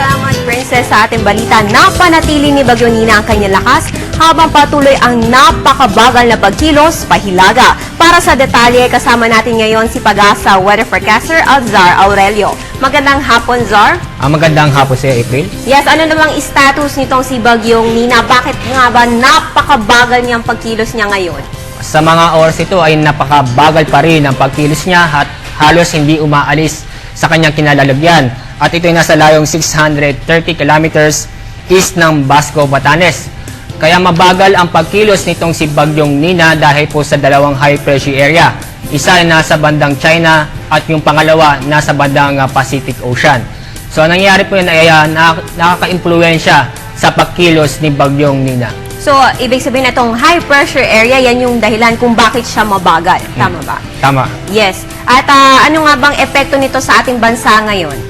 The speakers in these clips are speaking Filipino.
salamat, Princess, sa ating balita. Napanatili ni Bagyo Nina ang kanyang lakas habang patuloy ang napakabagal na pagkilos pahilaga. Para sa detalye, kasama natin ngayon si Pagasa Weather Forecaster Alzar Aurelio. Magandang hapon, Zar. Ang magandang hapon sa April. Yes, ano namang status nitong si Bagyong Nina? Bakit nga ba napakabagal niyang pagkilos niya ngayon? Sa mga oras ito ay napakabagal pa rin ang pagkilos niya at halos hindi umaalis sa kanyang kinalalagyan. At ito ay nasa layong 630 kilometers east ng Basco, Batanes. Kaya mabagal ang pagkilos nitong si Bagyong Nina dahil po sa dalawang high pressure area. Isa ay nasa bandang China at yung pangalawa nasa bandang ah, Pacific Ocean. So ang nangyari po yun ay uh, nakaka-impluensya sa pagkilos ni Bagyong Nina. So, ibig sabihin na itong high pressure area, yan yung dahilan kung bakit siya mabagal. Tama ba? Tama. Yes. At ah, ano nga bang epekto nito sa ating bansa ngayon?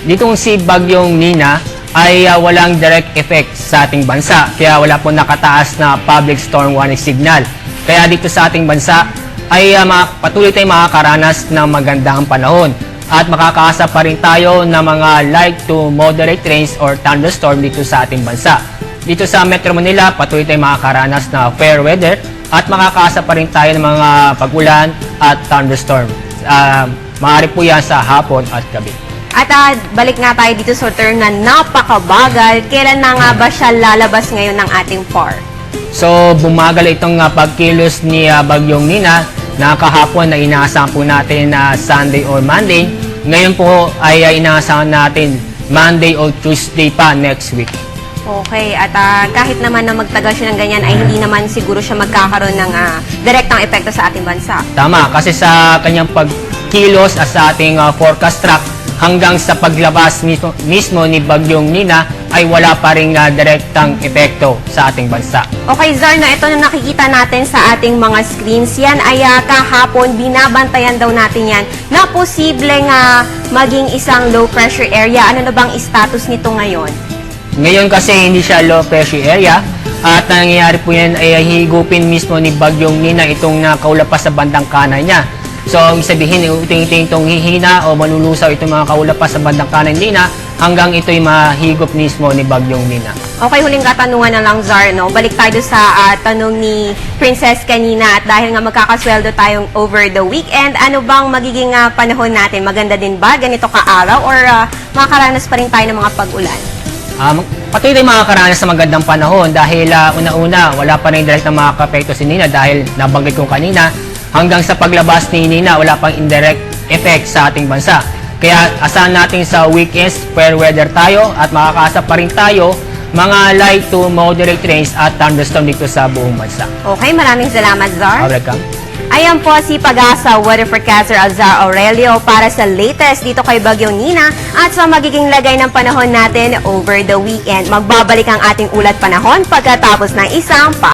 Ditong si Bagyong Nina ay ah, walang direct effect sa ating bansa. Kaya wala po nakataas na public storm warning signal. Kaya dito sa ating bansa ay ma- patuloy tayong makakaranas ng magandang panahon. At makakaasa pa rin tayo ng mga light to moderate rains or thunderstorm dito sa ating bansa. Dito sa Metro Manila, patuloy tayong makakaranas na fair weather at makakaasa pa rin tayo ng mga pagulan at thunderstorm. Uh, maaari po yan sa hapon at gabi. At ah, balik nga tayo dito sa term na napakabagal. Kailan na nga ba siya lalabas ngayon ng ating FAR? So, bumagal itong uh, pagkilos ni uh, Bagyong Nina na kahapon na inaasahan po natin na Sunday or Monday. Ngayon po ay uh, inaasahan natin Monday or Tuesday pa next week. Okay, at ah, kahit naman na magtagal siya ng ganyan, ay hindi naman siguro siya magkakaroon ng ah, direktang epekto sa ating bansa. Tama, kasi sa kanyang pagkilos at sa ating uh, forecast track hanggang sa paglabas mismo, mismo ni Bagyong Nina ay wala pa rin uh, direktang epekto sa ating bansa. Okay, Zar, na ito na nakikita natin sa ating mga screens, yan ay ah, kahapon, binabantayan daw natin yan na posibleng ah, maging isang low pressure area. Ano na bang status nito ngayon? Ngayon kasi hindi siya low pressure area at nangyayari po yan ay higupin mismo ni Bagyong Nina itong nakaulapas sa bandang kanan niya. So, ang sabihin, uting-uting itong hihina o manulusaw itong mga kaulapas sa bandang kanan ni Nina hanggang ito'y mahigop mismo ni Bagyong Nina. Okay, huling katanungan na lang, Zar, no? Balik tayo sa ah, tanong ni Princess kanina at dahil nga magkakasweldo tayong over the weekend, ano bang magiging ah, panahon natin? Maganda din ba? Ganito ka-araw? Or ah, makakaranas pa rin tayo ng mga pag-ulan? Um, patuloy tayong makakaranas sa magandang panahon dahil ah, una-una, wala pa rin direct na makakapekto si Nina dahil nabanggit ko kanina, hanggang sa paglabas ni Nina, wala pang indirect effect sa ating bansa. Kaya asahan natin sa weekends, fair weather tayo at makakaasa pa rin tayo mga light to moderate rains at thunderstorm dito sa buong bansa. Okay, maraming salamat, Zar. Welcome. Ayan po si Pagasa Weather Forecaster Alzar Aurelio para sa latest dito kay Bagyong Nina at sa magiging lagay ng panahon natin over the weekend. Magbabalik ang ating ulat panahon pagkatapos ng isang pa